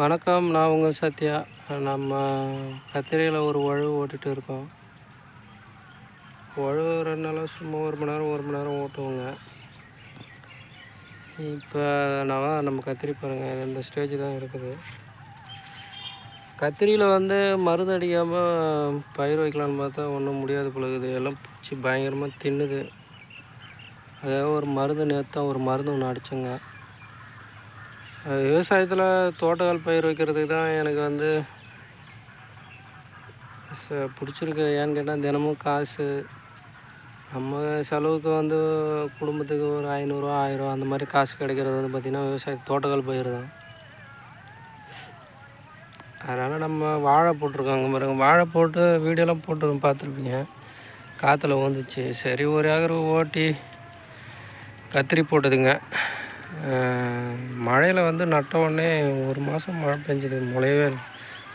வணக்கம் நான் உங்கள் சத்யா. நம்ம கத்திரையில் ஒரு உழவு ஓட்டிகிட்டு இருக்கோம். உழவு ரெண்டு நாளாக சும்மா ஒரு மணி நேரம் ஒரு மணி நேரம் ஓட்டுவோங்க. இப்போ நான் நம்ம கத்திரி பாருங்கள் இந்த ஸ்டேஜ் தான் இருக்குது. கத்திரியில் வந்து மருந்து அடிக்காமல் பயிர் வைக்கலான்னு பார்த்தா ஒன்றும் முடியாது பொழுது எல்லாம் பூச்சி பயங்கரமாக தின்னுது. அதாவது ஒரு மருந்து நேற்று ஒரு மருந்து ஒன்று அடித்தோங்க விவசாயத்தில் தோட்டக்கால் பயிர் வைக்கிறதுக்கு தான் எனக்கு வந்து ச பிடிச்சிருக்கு. ஏன்னு கேட்டால் தினமும் காசு. நம்ம செலவுக்கு வந்து குடும்பத்துக்கு ஒரு ஐநூறுரூவா ஆயிரம் அந்த மாதிரி காசு கிடைக்கிறது வந்து பார்த்திங்கன்னா விவசாய தோட்டக்கால் பயிர் தான். அதனால் நம்ம வாழை போட்டிருக்கோங்க பாருங்க. வாழை போட்டு வீடியோலாம் போட்டு பார்த்துருப்பீங்க. காற்றுல வந்துச்சு சரி ஒரு ஏக்கர் ஓட்டி கத்திரி போட்டதுங்க. மழையில் வந்து நட்ட உடனே ஒரு மாதம் மழை பெஞ்சுது. முளையவே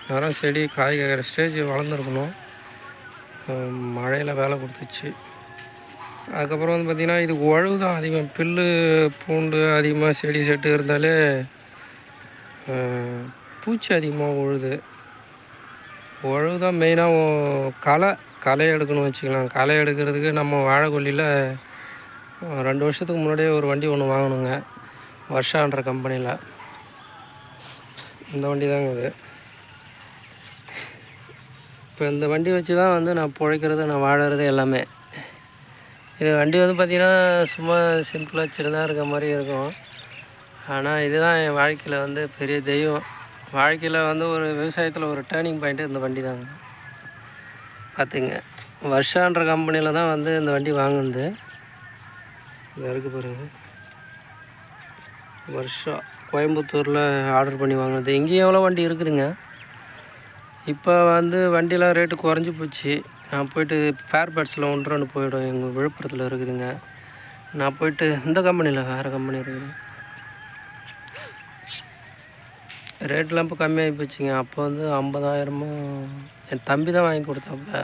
நேரம் செடி காய் கேட்குற ஸ்டேஜ் வளர்ந்துருக்கணும். மழையில் வேலை கொடுத்துச்சு. அதுக்கப்புறம் வந்து பார்த்திங்கன்னா இது உழவு தான் அதிகம். புல்லு பூண்டு அதிகமாக செடி செட்டு இருந்தாலே பூச்சி அதிகமாக உழுது. உழவு தான் மெயினாக களை களை எடுக்கணும் வச்சுக்கலாம். களை எடுக்கிறதுக்கு நம்ம வாழைக்கொல்லியில் ரெண்டு வருஷத்துக்கு முன்னாடியே ஒரு வண்டி ஒன்று வாங்கணுங்க. வர்ஷான்ற கம்பெனியில். இந்த வண்டி தாங்க இது. இப்போ இந்த வண்டி வச்சு தான் வந்து நான் பிழைக்கிறது நான் வாழறது எல்லாமே. இது வண்டி வந்து பார்த்திங்கன்னா சும்மா சிம்பிளாக சின்னதாக இருக்க மாதிரி இருக்கும். ஆனால் இதுதான் என் வாழ்க்கையில் வந்து பெரிய தெய்வம். வாழ்க்கையில் வந்து ஒரு விவசாயத்தில் ஒரு டேர்னிங் பாயிண்ட்டு இந்த வண்டி தாங்க. பார்த்துங்க. வருஷான்ற கம்பெனியில் தான் வந்து இந்த வண்டி வாங்கினது. இது இருக்கு பாருங்கள் வருஷம். கோயம்புத்தூரில் ஆர்டர் பண்ணி வாங்கினது. இங்கேயும் எவ்வளோ வண்டி இருக்குதுங்க? இப்போ வந்து வண்டிலாம் ரேட்டு குறைஞ்சி போச்சு. நான் போயிட்டு ஃபேர் பேட்ஸில் ஒன்று ரெண்டு போயிடும். எங்கள் விழுப்புரத்தில் இருக்குதுங்க. நான் போயிட்டு இந்த கம்பெனியில் வேறு கம்பெனி இருக்குது ரேட்லாம் இப்போ கம்மியாகி போச்சுங்க. அப்போ வந்து ஐம்பதாயிரமும் என் தம்பி தான் வாங்கி கொடுத்தாப்புல.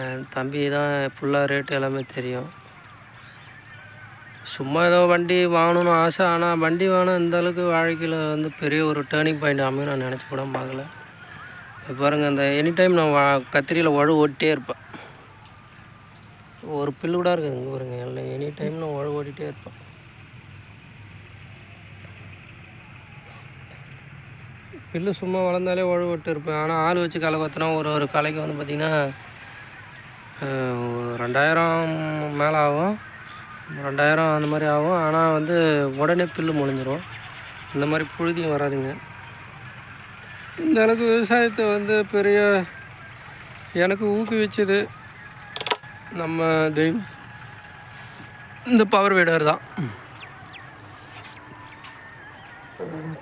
என் தம்பி தான் ஃபுல்லாக ரேட்டு எல்லாமே தெரியும். சும்மா ஏதோ வண்டி வாங்கணும்னு ஆசை ஆனால் வண்டி வாங்கினா இந்த அளவுக்கு வாழ்க்கையில் வந்து பெரிய ஒரு டேர்னிங் பாயிண்ட் அமையும் நான் நினச்சி கூட பார்க்கல. பாருங்கள் இந்த எனி டைம் நான் வா கத்திரியில் உழவு ஓட்டிகிட்டே இருப்பேன். ஒரு பில்லு கூட இருக்குது இங்கே பாருங்க எல்லாம் எனி டைம் நான் உழவு ஓட்டிகிட்டே இருப்பேன். பில்லு சும்மா வளர்ந்தாலே உழவு விட்டு இருப்பேன். ஆனால் ஆள் வச்சு களை கொத்தினா ஒரு ஒரு களைக்கு வந்து பார்த்திங்கன்னா ரெண்டாயிரம் மேலே ஆகும். ரெண்டாயிரம் அந்த மாதிரி ஆகும். ஆனால் வந்து உடனே பில்லு முளைஞ்சிரும் இந்த மாதிரி புழுதியும் வராதுங்க. இந்த அளவுக்கு விவசாயத்தை வந்து பெரிய எனக்கு ஊக்குவிச்சது நம்ம தெய்வம். இந்த பவர் வீடர் தான்.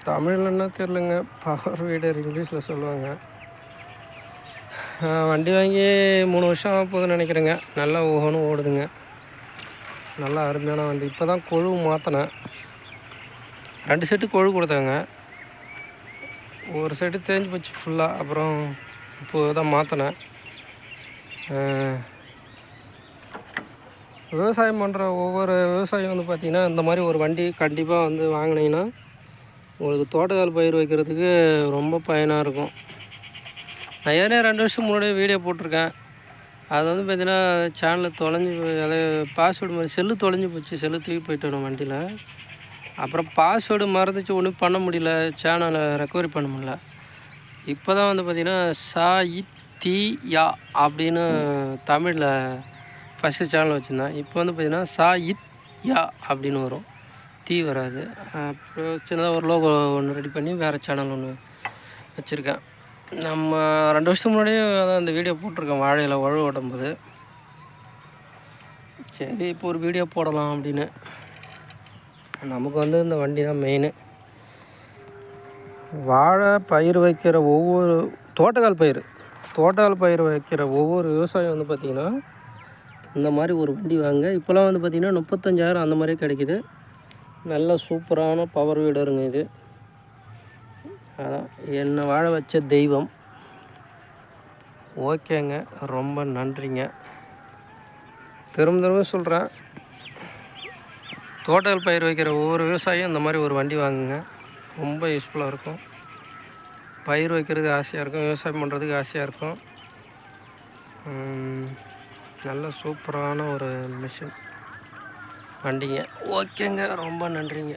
தமிழ்லன்னா தெரிலங்க பவர் வீடர் இங்கிலீஷில் சொல்லுவாங்க. வண்டி வாங்கி மூணு வருஷம் ஆக போகுதுன்னு நினைக்கிறேங்க. நல்லா ஓகனும் ஓடுதுங்க. நல்லா அருமையான வண்டி. இப்போ தான் கொழு மாற்றினேன் ரெண்டு செட்டு கொழு கொடுத்தாங்க. ஒரு செட்டு தேஞ்சு போச்சு ஃபுல்லாக அப்புறம் இப்போ தான் மாற்றினேன் விவசாயம் பண்ணுற ஒவ்வொரு விவசாயம் வந்து பார்த்திங்கன்னா இந்த மாதிரி ஒரு வண்டி கண்டிப்பாக வந்து வாங்கினீங்கன்னா உங்களுக்கு தோட்டக்கால் பயிர் வைக்கிறதுக்கு ரொம்ப பயனாக இருக்கும். நான் ஏற்கனவே ரெண்டு வருஷம் முன்னாடியே வீடியோ போட்டிருக்கேன். அது வந்து பார்த்தீங்கன்னா சேனலில் தொலைஞ்சி போய் பாஸ்வேர்டு மாதிரி செல்லு தொலைஞ்சி போச்சு. செல்லு தூக்கி போயிட்டோம் வண்டியில். அப்புறம் பாஸ்வேர்டு மறந்துச்சு ஒன்றும் பண்ண முடியல. சேனலை ரெக்கவரி பண்ண முடியல. இப்போ தான் வந்து பார்த்திங்கன்னா சா தி யா அப்படின்னு தமிழில் ஃபஸ்ட்டு சேனல் வச்சுருந்தேன். இப்போ வந்து பார்த்திங்கன்னா சா இத் யா அப்படின்னு வரும். தீ வராது. அப்புறம் சின்னதாக ஒரு லோகோ ஒன்று ரெடி பண்ணி வேறு சேனல் ஒன்று வச்சுருக்கேன். நம்ம ரெண்டு வருஷம் முன்னாடியே அதான் அந்த வீடியோ போட்டிருக்கேன் வாழையில் வழு ஓட்டும்போது சரி இப்போ ஒரு வீடியோ போடலாம் அப்படின்னு. நமக்கு வந்து இந்த வண்டி தான் மெயினு வாழை பயிர் வைக்கிற ஒவ்வொரு தோட்டக்கால் பயிர் தோட்டக்கால் பயிர் வைக்கிற ஒவ்வொரு விவசாயம் வந்து பார்த்திங்கன்னா இந்த மாதிரி ஒரு வண்டி வாங்க. இப்போலாம் வந்து பார்த்திங்கன்னா முப்பத்தஞ்சாயிரம் அந்த மாதிரியே கிடைக்கிது. நல்ல சூப்பரான பவர் வீடருங்க இது. அதான். என்னை வாழ வச்ச தெய்வம். ஓகேங்க. ரொம்ப நன்றிங்க. திரும்ப திரும்ப சொல்கிறேன் தோட்டல் பயிர் வைக்கிற ஒவ்வொரு விவசாயியும் இந்த மாதிரி ஒரு வண்டி வாங்குங்க. ரொம்ப யூஸ்ஃபுல்லாக இருக்கும். பயிர் வைக்கிறதுக்கு ஆசையாக இருக்கும். விவசாயம் பண்ணுறதுக்கு ஆசையாக இருக்கும். நல்ல சூப்பரான ஒரு மிஷின் வண்டிங்க. ஓகேங்க. ரொம்ப நன்றிங்க.